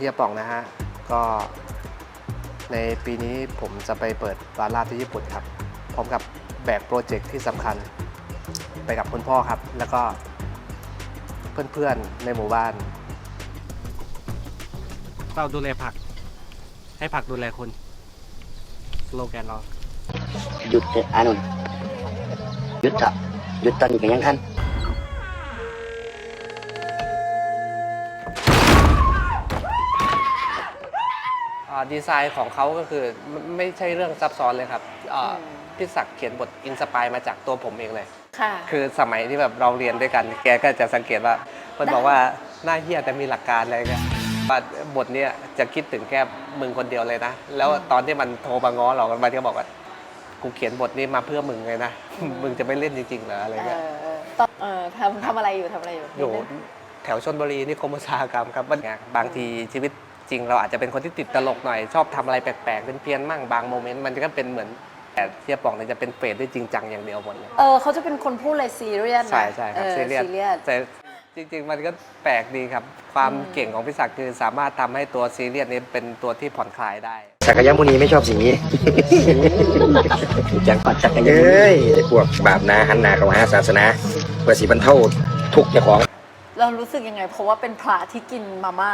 เฮียป่องนะฮะ ก็ในปีนี้ผมจะไปเปิดร้านลาบที่ญี่ปุ่นครับ พร้อมกับแบกโปรเจกต์ที่สำคัญไปกับคุณพ่อครับ แล้วก็เพื่อนๆในหมู่บ้าน เราดูแลผัก ให้ผักดูแลคุณสโลแกนเรา หยุดเถอะอานนท์หยุดเถอะหยุดตอนนี้ก็ยังทัน ดีไซน์ของเขาก็คือไม่ไม่ใช่เรื่องซับซ้อนเลยครับอ่าพี่ศักดิ์เขียนบทอินสปายมาจากตัวผมเองเลย ค่ะ คือสมัยที่แบบเราเรียนด้วยกัน แกก็จะสังเกตว่ามันบอกว่าหน้าเฮียแต่มีหลักการอะไรเงี้ยว่าบทเนี้ยจะคิดถึงแค่มึงคนเดียวเลยนะ แล้วตอนที่มันโทรมาง้อเรามันก็บอกว่า กูเขียนบทนี้มาเพื่อมึงเลยนะ มึงจะไม่เล่นจริงๆเหรออะไรเอเงี้ยอเออตอนเออทำทำอะไรอยู่ทำอะไรอยู่อยู่นิดนึงแถวชนบุรีนี่คมอุตสาหกรรมครับมันบางทีชีวิต จริง เราอาจจะเป็นคนที่ติดตลกหน่อยชอบทำอะไรแปลกๆเป็นเพี้ยนๆมั่งบางโมเมนต์มันก็เป็นเหมือนแต่เทียบปองเนี่ยจะเป็นเฟสได้จริงจังอย่างเดียวหมดเลยเออเขาจะเป็นคนพูดอะไรซีเรียสนะใช่ใช่ครับออซีเรียสซีเรียสแต่จริง ๆ มันก็แปลกดีครับ ความอืมเก่งของพี่ศักดิ์คือสามารถทำให้ตัวซีเรียสนี้เป็นตัวที่ผ่อนคลายได้สักยมุนีไม่ชอบสิ่งนี้จังปัดจักรยานเอ้ยไอ้พวกบาปนาหันหนาเข้าหาศาสนาเพื่อสิบรรเทาทุกข์เจ้าของ เรารู้สึกยังไง เพราะว่าเป็นพระที่กินมาม่า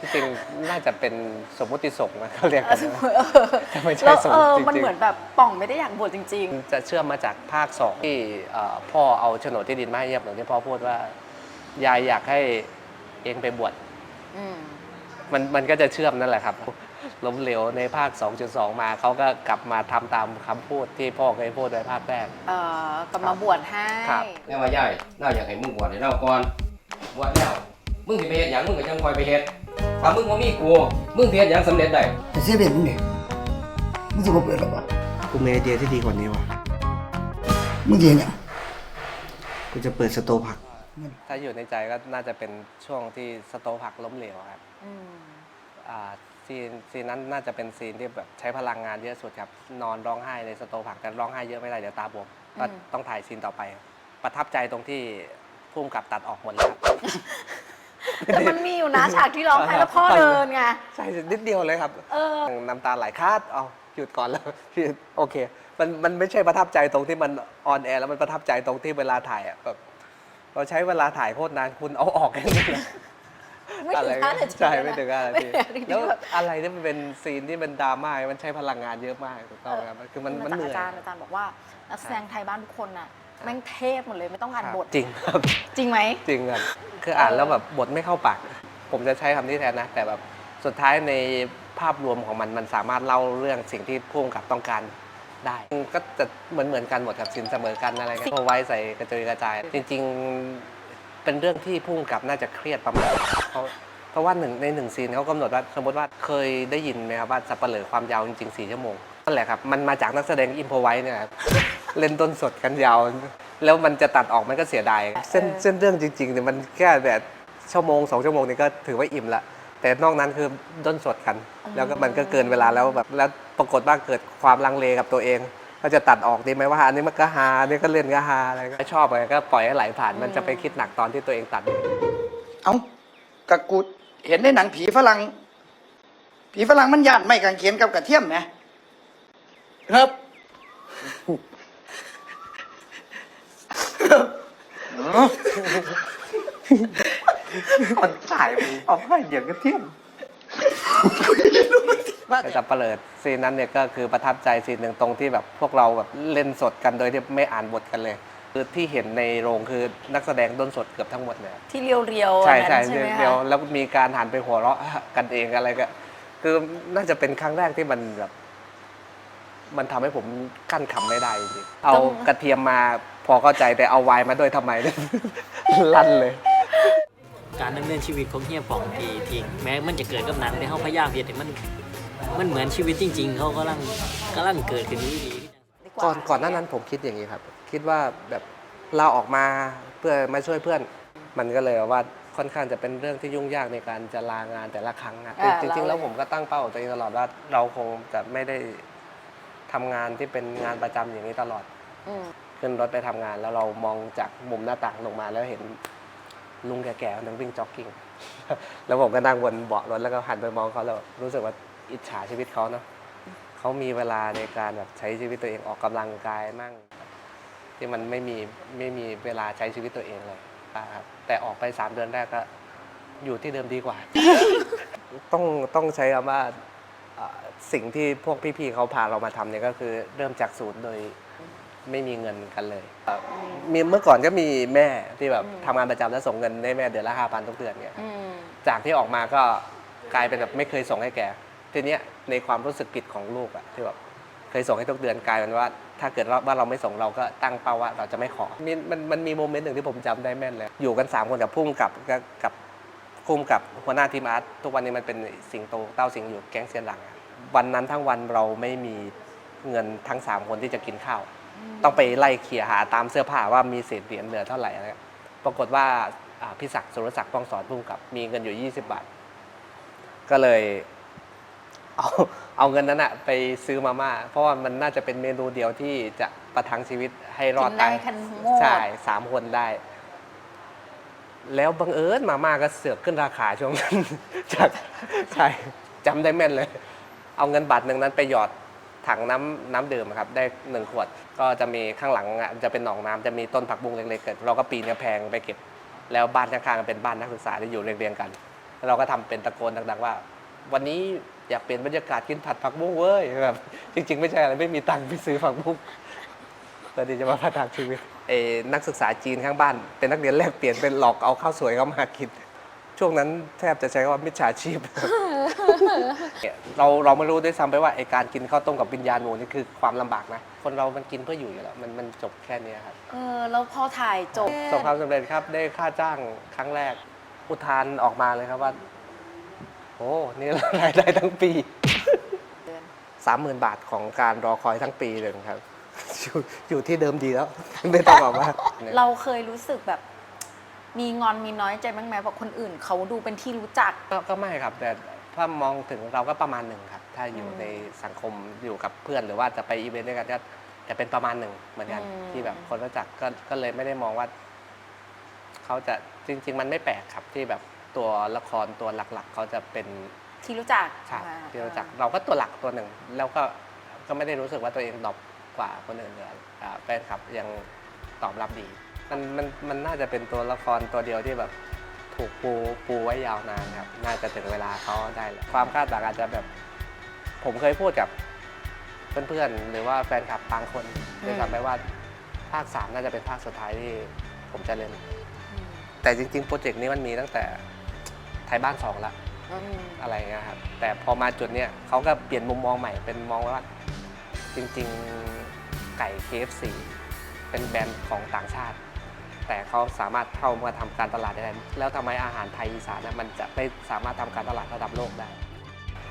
ที่จริงน่าจะเป็นสมมุติสงฆ์นะเขาเรียกเอกัอนนะเออไม่ใช่แล้วสงฆ์เออจริงๆมันเหมือนแบบป่องไม่ได้อยากบวชจริงจะเชื่อมมาจากภาคสองที่เอ่อพ่อเอาโฉนดที่ดินมาให้เยียบเหมือนที่พ่อพูดว่ายายอยากให้เองไปบวชๆอื มมันมันก็จะเชื่อมนั่นแหละครับ ล้มเหลวในภาค 2.2 มาเขาก็กลับมาทำตามคำพูดที่พ่อเคยพูดไว้ภาคแรก เออกลับมาบวชให้ ครับแล้วว่าย่ายเราอยากให้มึงบวชให้เราก่อนบวชแล้วมึงสิไปเฮ็ดหยังมึงก็จังคอยไปเฮ็ดถ้ามึงบ่มีกูมึงสิเฮ็ดหยังสำเร็จได้ แต่เซเว่นมึงเนี่ยมึงจะมาเปิดหรอปะกูมีไอเดียที่ดีกว่านี้ว่ะ มึงจะเห็นยังกูจะเปิดสโตผัก ถ้าอยู่ในใจก็น่าจะเป็นช่วงที่สโตผักล้มเหลวครับอืมอ่าซีนซีนนั้นน่าจะเป็นซีนที่แบบใช้พลังงานเยอะสุดครับ นอนร้องไห้ในสโตผักแต่ร้องไห้เยอะไม่ได้เดี๋ยวตาบวมก็ต้องถ่ายซีนต่อไป ประทับใจตรงที่พุ่มกับตัดออกหมดเลยครับ แต่มันมีอยู่นะฉากที่ร้องไห้แล้วพ่อเดินไงใช่นิดเดียวเลยครับ เออ น้ำตาไหลคาดเอาหยุดก่อนแล้วพี่โอเค มันมันไม่ใช่ประทับใจตรงที่มันออนแอร์แล้วมันประทับใจตรงที่เวลาถ่ายอะแบบ เราใช้เวลาถ่ายโคตรนานคุณเอาออกแค่นี้เลยไม่ถึงห้านาทีใช่นะไม่ถึงห้านาไม่ทีถึงห้านาทีแล้วแบบอะไรที่มันเป็นซีนที่เป็นดราม่ามันใช้พลังงานเยอะมากถูกต้องไหมครับคือมันมันเหนื่อยอาจารย์อาจารย์บอกว่านักแสดงไทยบ้านทุกคนน่ะแม่งเทพหมดเลยไม่ต้องอ่านครับบทจริงครับ จริงไหมจริงครับคืออ่านแล้วแบบบทไม่เข้าปากผมจะใช้คำนี้แทนนะ แต่แบบสุดท้ายในภาพรวมของมันมันสามารถเล่าเรื่องสิ่งที่ผู้กำกับต้องการ ได้ ก็จะเหมือนเหมือนกันหมดครับสินเสมอกันอะไรกันพอไว้ใส่กระจุยกระจาย จริง ๆ เป็นเรื่องที่ผู้กำกับน่าจะเครียดประมาณนึงเพราะเพราะว่าหนึ่งในหนึ่งซีนเขากำหนดว่าสมมติว่าเคยได้ยินไหมครับว่าสับเปลือความยาวจริงๆสี่ชั่วโมงนั่นแหละครับมันมาจากนักแสดงอิมพอไว้เนี่ยครับเล่นต้นสดกันยาว แล้วมันจะตัดออกมันก็เสียดายเส้นเออเส้นเรื่องจริงๆเนี่ยมันแค่แบบชั่วโมงสองชั่วโมงนี่ก็ถือว่าอิ่มละ แต่นอกนั้นคือต้นสดกัน แล้วก็มันก็เกินเวลาแล้วแบบแล้วปรากฏว่าเกิดความลังเลกับตัวเอง ก็จะตัดออกดีไหมว่าอันนี้มันก็ฮาอันนี้ก็เล่นก็ฮาอะไรก็ชอบอะไรก็ปล่อยให้ไหลผ่านมันจะไปคิดหนักตอนที่ตัวเองตัด เอ้ากะกูเห็นในหนังผีฝรั่งผีฝรั่งมันย่านไม่กางเขนกับกระเทียมไหมครับ มันถ่ายเอาให้อย่างกระเทียมแต่จะเปิดซีนนั้นเนี่ยก็คือประทับใจซีนหนึ่งตรงที่แบบพวกเราแบบเล่นสดกันโดยที่ไม่อ่านบทกันเลย คือที่เห็นในโรงคือนักแสดงต้นสดเกือบทั้งหมดเลยที่เรียวๆใช่อันใช่นั้นใช่ไหมเดียวคะแล้วมีการหันไปหัวเราะกันเองอะไรก็คือน่าจะเป็นครั้งแรกที่มันแบบมันทำให้ผมกั้นขำไม่ได้จริงๆเอากระเทียมมาพอเข้าใจแต่เอาไวน์มาด้วยทำไมลั่นเลย การดำเนินชีวิตของเฮียป่องที่ที่แม้มันจะเกิดกับหนังแต่เขาพยายามเฮ็ดให้มันมันเหมือนชีวิตจริง ๆ เขากำลังกำลังเกิดขึ้นอยู่ดีดีว่าก่อนก่อนหน้านั้นผมคิดอย่างนี้ครับ คิดว่าแบบเราออกมาเพื่อมาช่วยเพื่อน มันก็เลยว่าค่อนข้างจะเป็นเรื่องที่ยุ่งยากในการจะลางานแต่ละครั้งอะอ่าจริงๆ เรา แล้วผมก็ตั้งเป้ากับตัวเองตลอดว่า เราคงจะไม่ได้ทำงานที่เป็นงานประจำอย่างนี้ตลอด อืมขึ้นรถไปทำงานแล้วเรามองจากมุมหน้าต่างลงมาแล้วเห็น ลุงแก่ๆคนนึงวิ่งจ็อกกิ้ง แล้วผมก็นั่งบนเบาะรถแล้วก็หันไปมองเขาแล้วรู้สึกว่าอิจฉาชีวิตเขาเนาะเขามีเวลาในการแบบใช้ชีวิตตัวเองออกกำลังกายมั่ง ที่มันไม่มีไม่มีเวลาใช้ชีวิตตัวเองเลยครับแต่ออกไปสามเดือนแรกก็อยู่ที่เดิมดีกว่า ต้องต้องใช้คำว่าสิ่งที่พวกพี่ๆเขาพาเรามาทำเนี่ยก็คือเริ่มจากศูนย์โดย ไม่มีเงินกันเลยเอ่อมีเมื่อก่อนก็มีแม่ที่แบบอืมทำงานประจำแล้วส่งเงินให้แม่เดือนละห้าพันทุกเดือนเนี่ย อืม จากที่ออกมาก็กลายเป็นแบบไม่เคยส่งให้แก ทีเนี้ยในความรู้สึกผิดของลูกอะที่แบบเคยส่งให้ทุกเดือนกลายเป็นว่า ถ้าเกิดว่าเราไม่ส่งเราก็ตั้งเป้าว่าเราจะไม่ขอมีมันมันมีโมเมนต์หนึ่งที่ผมจำได้แม่นเลยอยู่กันสามคนกับพุ่มกับกับกับพุ่มกับหัวหน้าทีมอาร์ตทุกวันนี้มันเป็นสิงโตเต้าสิงอยู่แก๊งเซียนหลังอะวันนั้นทั้งวันเราไม่มีเงินทั้งสามคนที่จะกินข้าว ต้องไปไล่เขี่ยหาตามเสื้อผ้าว่ามีเศษเหรียญเหลือเท่าไหร่อะไรเงี้ยปรากฏว่าอ่าพี่ศักดิ์สุรศักดิ์ป้องสอนพุ่มกับ มีเงินอยู่ 20 บาท ก็เลยเอาเอาเงินนั้นอะไปซื้อมาม่า เพราะว่ามันน่าจะเป็นเมนูเดียวที่จะประทังชีวิตให้รอดกินได้ตายกันหมดใช่สามคนได้ แล้วบังเอิญมาม่าก็เสือกขึ้นราคาช่วงนั้นจากใช่จำได้แม่นเลย เอาเงินบาทหนึ่งนั้นไปหยอด ถังน้ำน้ำดื่มครับได้หนึ่งขวดก็จะมีข้างหลังอะจะเป็นหนองน้ำจะมีต้นผักบุ้งเล็กๆเกิดเราก็ปีนกระแพงไปเก็บ แล้วบ้านข้างๆเป็นบ้านนักศึกษาที่อยู่เรียงๆกันเราก็ทำเป็นตะโกนดังๆว่า วันนี้อยากเปลี่ยนบรรยากาศกินผัดผักบุ้งเว้ยแบบจริง ๆ ไม่ใช่อะไรไม่มีตังค์ไปซื้อผักบุ้งเพื่อที่จะมาพัฒนาชีวิตเออนักศึกษาจีนข้างบ้าน เป็นนักเรียนแลกเปลี่ยนเป็นหลอกเอาข้าวสวยเข้ามากิน ช่วงนั้นแทบจะใช้คำว่ามิจฉาชีพ เราเราไม่รู้ด้วยซ้ำไปว่าไอการกินข้าวต้มกับวิญญาณหมูนี่คือความลำบากนะ คนเรามันกินเพื่ออยู่อยู่แล้วมันมันจบแค่เนี้ยครับ เออแล้วพอถ่ายจบประสบความสำเร็จครับได้ค่าจ้างครั้งแรก อุทานออกมาเลยครับว่า โอ้นี่รายได้ทั้งปีสามหมื่นบาทของการรอคอยทั้งปีเลยครับ อยู่อยู่ที่เดิมดีแล้ว ไม่ต้องบอกว่าเราเคยรู้สึกแบบมีงอนมีน้อยใจบ้างไหมเพราะคนอื่นเขาดูเป็นที่รู้จัก ก็ก็ไม่ครับ แต่ ถ้ามองถึงเราก็ประมาณหนึ่งครับ ถ้าอยู่อืมในสังคมอยู่กับเพื่อนหรือว่าจะไปอีเวนต์ด้วยกันก็จะเป็นประมาณหนึ่งเหมือนกันอืม ที่แบบคนรู้จักก็ก็เลยไม่ได้มองว่า เขาจะจริง ๆ มันไม่แปลกครับ ที่แบบตัวละครตัวหลัก ๆ เขาจะเป็นที่รู้จักใช่อ่าที่รู้จัก เราก็ตัวหลักตัวหนึ่ง แล้วก็ก็ไม่ได้รู้สึกว่าตัวเองดรอปกว่าคนอื่นเลยอ่าแฟนคลับยังตอบรับดี มันมันมันน่าจะเป็นตัวละครตัวเดียวที่แบบ ถูกปูปูไว้ยาวนานครับ น่าจะถึงเวลาเขาได้แล้ว ความคาดหวังอาจจะแบบ ผมเคยพูดกับเพื่อนๆ หรือว่าแฟนคลับบางคนด้วยซ้ำไปว่าภาคสามน่าจะเป็นภาคสุดท้ายที่ผมจะเล่นอืมแต่จริงๆ โปรเจกต์นี้มันมีตั้งแต่ไทยบ้านสองละอืมอะไรเงี้ยครับ แต่พอมาจุดเนี้ยเขาก็เปลี่ยนมุมมองใหม่เป็นมองว่า จริงๆไก่ KFC เป็นแบรนด์ของต่างชาติ แต่เขาสามารถเข้ามาทำการตลาดได้ แล้วทำไมอาหารไทยอีสานน่ะมันจะไม่สามารถทำการตลาดระดับโลกได้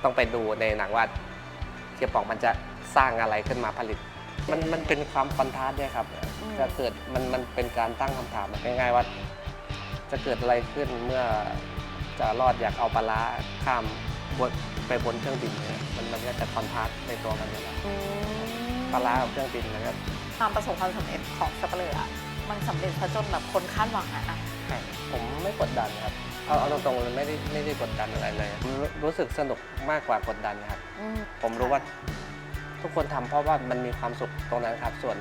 ต้องไปดูในหนังว่าเทียปองมันจะสร้างอะไรขึ้นมาผลิต มันมันเป็นความคอนทราสต์ด้วยครับ จะเกิดมันมันเป็นการตั้งคำถามแบบง่ายๆว่า จะเกิดอะไรขึ้นเมื่อจะรอดอยากเอาปลาร้าข้ามบนไปบนเครื่องบินเนี่ยมันมันก็จะคอนทราสต์ในตัวมันอยู่แล้วอืมปลาร้ากับเครื่องบินนะครับความประสบความสำเร็จของสับเปลืออะ มันสำเร็จซะจนแบบคนคาดหวังอะอะผมไม่กดดันครับเอาเอาตรงๆเลยไม่ได้ไม่ได้กดดันอะไรเลยผมรู้รู้สึกสนุกมากกว่ากดดันครับ อืมผมรู้ว่าทุกคนทำเพราะว่ามันมีความสุขตรงนั้นครับ ส่วน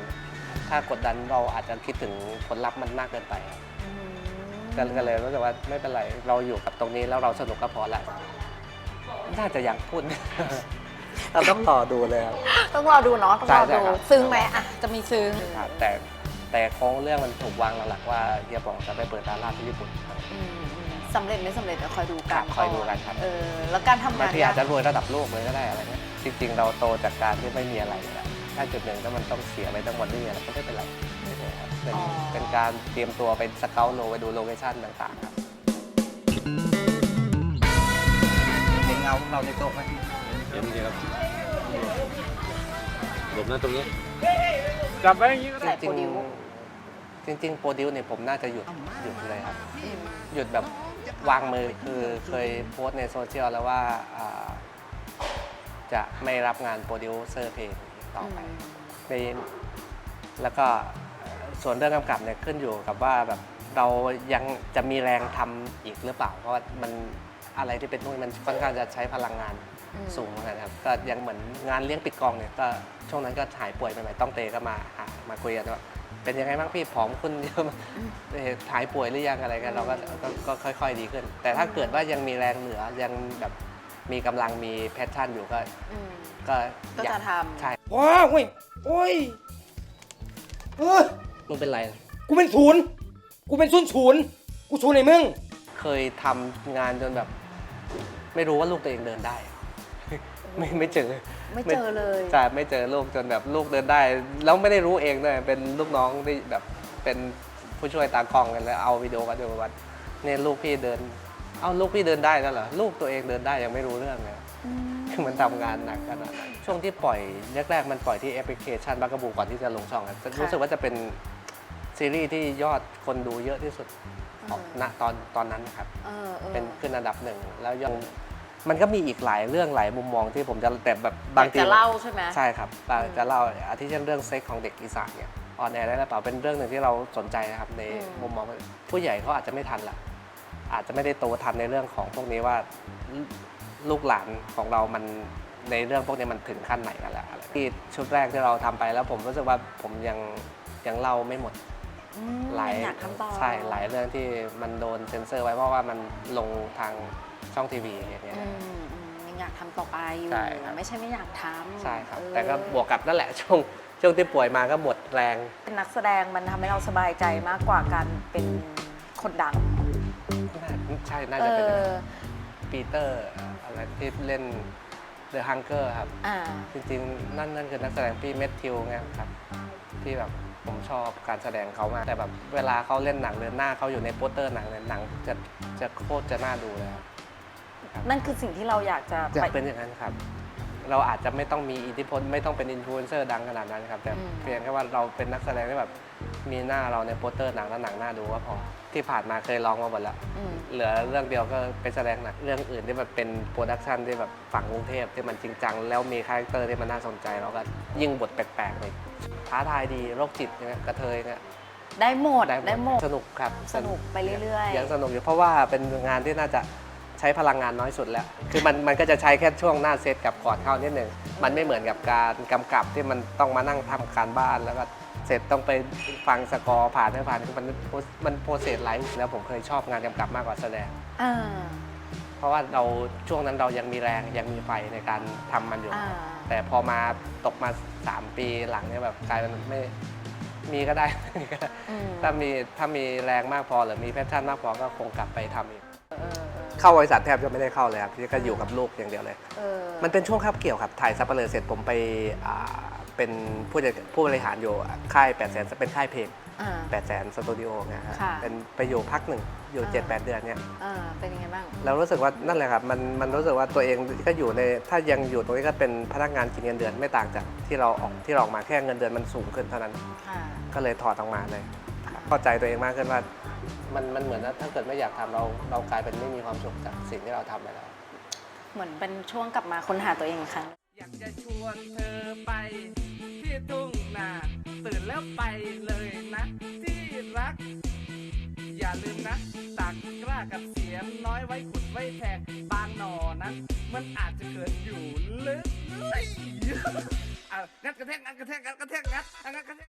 ถ้ากดดันเราอาจจะคิดถึงผลลัพธ์มันมากเกินไปครับอืมก็ก็เลยรู้สึกว่าไม่เป็นไรเราอยู่กับตรงนี้แล้วเราสนุกก็พอละน่าจะยังพูด เราต้องต่อดูเลยครับ ต้องรอดูเนาะต้องรอใช่ดูใช่ครับ ซึ้งไหมอะจะมีซึ้ง ครับแต่ แต่โครงเรื่องมันถูกวางหลักๆว่าเฮียปองจะไปเปิดร้านลาบที่ญี่ปุ่นครับ อืมอืมสำเร็จไม่สำเร็จเดี๋ยวคอยดูกัครันบคอยดูกันครับ เออแล้วการทำบางงานทีอาจจะรวยระดับโลกเลยก็ได้อะไรเงี้ยจริง ๆ เราโตจากการที่ไม่มีอะไรอยู่แล้วถ้าจุดหนึ่งถ้ามันต้องเสียไปทั้งหมดไม่มีอะไรก็ไม่เป็นไรไม่เป็นไรครับเป็นเป็นการเตรียมตัวเป็นสเกลโลไปดูโลเคชั่นต่างๆครับ เห็นเงาเราในโต๊ะไหมเห็นดีครับหลบนะตรงนี้ใส่โปรดิวจริงๆ จริงๆโปรดิวเนี่ยผมน่าจะหยุดหยุดเลยครับ หยุดแบบวางมือคือเคยโพสต์ในโซเชียลแล้วว่าอ่า จะไม่รับงานโปรดิวเซอร์เพลงต่อไปในแล้วก็เอ่อส่วนเรื่องกำกับเนี่ยขึ้นอยู่กับว่าแบบเรายังจะมีแรงทำอีกหรือเปล่า เพราะว่ามันอะไรที่เป็นพวกนี้มันค่อนข้างจะใช้พลังงานอืม สูงนะครับ ก็ยังเหมือนงานเลี้ยงปิดกองเนี่ยก็ช่วงนั้นก็หายป่วยใหม่ๆต้องเตก็มาหามาคุยกันว่า เป็นยังไงบ้างพี่ผอมขึ้นเยอะมากเอ่อหายป่วยหรือยังอะไรกันเราก็ก็ก็ค่อย ๆ ดีขึ้น แต่ถ้าเกิดว่ายังมีแรงเหนือยังแบบมีกำลังมีแพชชั่นอยู่ก็อืมก็ก็อยาจะทำ ใช่ว้าวเว้ยโอ้ยเออมึงเป็นไร กูเป็นศูนย์กูเป็นศูนย์ศูนย์กูศูนย์ไอ้มึง เคยทำงานจนแบบ ไม่รู้ว่าลูกตัวเองเดินได้ ไม่ไม่เจอไม่เจอเลยใช่ไม่เจอลูกจนแบบลูกเดินได้ แล้วไม่ได้รู้เองด้วยเป็นลูกน้องที่แบบเป็นผู้ช่วยตากล้องกันแล้วเอาวิดีโอมาดูวันเนี่ยลูกพี่เดิน เอาลูกพี่เดินได้แล้วเหรอลูกตัวเองเดินได้ยังไม่รู้เรื่องเลยคือมันทำงานหนักขนาดนั้นช่วงที่ปล่อยแรกๆมันปล่อยที่แอปพลิเคชันบักกะบูก่อนที่จะลงช่องอะรู้สึกว่าจะเป็นซีรีส์ที่ยอดคนดูเยอะที่สุดของณตอนตอนนั้นนะครับเออเออเป็นขึ้นอันดับหนึ่งแล้วยัง มันก็มีอีกหลายเรื่องหลายมุมมองที่ผมจะแต่แบบบางทีจะเล่าใช่ไหมใช่ครับบางอืมจะเล่าอาทิเช่นเรื่องเซ็กของเด็กอีสานเนี่ยออนแอร์ได้หรือเปล่าเป็นเรื่องหนึ่งที่เราสนใจนะครับในอืมมุมมองผู้ใหญ่เขาอาจจะไม่ทันละอาจจะไม่ได้โตทันในเรื่องของพวกนี้ว่าลูกหลานของเรามันในเรื่องพวกนี้มันถึงขั้นไหนกันแล้วอะไรที่ชุดแรกที่เราทำไปแล้วผมรู้สึกว่าผมยังยังเล่าไม่หมดอืมหลายอยากทำต่อใช่หลายเรื่องที่มันโดนเซ็นเซอร์ไว้เพราะว่ามันลงทาง ช่องทีวีอย่างเงี้ย อืมอืมยังอยากทำต่อไปอยู่ใช่ครับ ไม่ใช่ไม่อยากทำใช่ครับ เออแต่ก็บวกกับนั่นแหละ ช่วงช่วงที่ป่วยมาก็หมดแรง เป็นนักแสดงมันทำให้เราสบายใจมากกว่าการเป็นคนดังใช่น่าเอจะเป็นอปีเตอร์อะไรที่เล่น The Hunger ครับ อ่าจริงๆ นั่นนั่นคือนักแสดงพี่เมทธิวไงครับ ที่แบบผมชอบการแสดงเขามากแต่แบบเวลาเขาเล่นหนังเดินหน้าเขาอยู่ในโปสเตอร์หนังเนี่ยหนังจะจะโคตรจะน่าดูเลยครับ นั่นคือสิ่งที่เราอยากจะอยาไปกเป็นอย่างนั้นครับ เราอาจจะไม่ต้องมีอิทธิพลไม่ต้องเป็นอินฟลูเอนเซอร์ดังขนาดนั้นครับ แต่อืม เพียงแค่ว่าเราเป็นนักแสดงที่แบบมีหน้าเราในโปสเตอร์หนังแล้วหนังน่าดูก็พอที่ผ่านมาเคยลองมาหมดแล้ว อืมเหลือเรื่องเดียวก็ไปแสดงหนังเรื่องอื่นที่แบบเป็นโปรดักชันที่แบบฝั่งกรุงเทพที่มันจริงจัง แล้วมีคาแรคเตอร์ที่มันน่าสนใจเราก็ยิ่งบทแปลกๆเลยท้าทายดีโรคจิตเนี่ยกระเทยเนี่ยได้หมดได้หมดสนุกครับสนุกไปเรื่อยๆ ยังสนุกอยู่เพราะว่าเป็นงานที่น่าจะใช้พลังงานน้อยสุดแล้ว คือมันมันก็จะใช้แค่ช่วงหน้าเซตกับก่อนเข้านิดหนึ่งมันไม่เหมือนกับการกำกับที่มันต้องมานั่งทำการบ้านแล้วก็เสร็จต้องไปฟังสกอร์ผ่านไม่ผ่านคือมันมันโปรเซสหลายแล้วผมเคยชอบงานกำกับมากกว่าแสดง อ่าเพราะว่าเราช่วงนั้นเรายังมีแรงยังมีไฟในการทำมันอยู่ อ่าแต่พอมาตกมา 3 ปีหลังเนี่ยแบบกลายเป็นไม่มีก็ได้ไม่มีก็ได้ อืมถ้ามีถ้ามีแรงมากพอหรือมีแพชชั่นมากพอก็คงกลับไปทำอีก เออเออเข้าบริษัทแทบจะไม่ได้เข้าเลยครับที่ก็อยู่กับลูกอย่างเดียวเลยเออมันเป็นช่วงคาบเกี่ยวครับ ถ่ายซับเปลือเสร็จผมไปอ่าเป็นผู้จัดผู้บริหารอยู่ค่าย8 0 0 0 0เป็นค่ายเพลงอ่า8 0 0 0 0สตูดิโอเนะฮะค่ะเป็นไปอยู่พักหนึ่งอยู่อ่า7-8เดือนเนี่ยอ่าเป็นยังไงบ้างแล้วรู้สึกว่านั่นแหละครับมันมันรู้สึกว่าตัวเองก็อยู่ในถ้ายังอยู่ตรงนี้ก็เป็นพนักงานกินเงินเดือนไม่ต่างจากที่เราออกที่เราออกมาแค่เงินเดือนมันสูงขึ้นเท่านั้นค่ะก็เลยถอดออกมาเลย เข้าใจตัวเองมากขึ้นว่า มันมันเหมือนว่าถ้าเกิดไม่อยากทำเราเรากลายเป็นไม่มีความสุขจากสิ่งที่เราทำไปแล้ว เหมือนเป็นช่วงกลับมาค้นหาตัวเองอีกครั้ง อยากจะชวนเธอไป ที่ทุ่งนาตื่นแล้วไปเลยนะ ที่รัก อย่าลืมนะตักกล้ากับเสียมน้อยไว้ขุดไว้แทงบางหนอนั้น มันอาจจะเกิดอยู่ลึกเลยอะงัดกระแทกงัดกระแทกงัดกระแทกงัดงัดกระแทก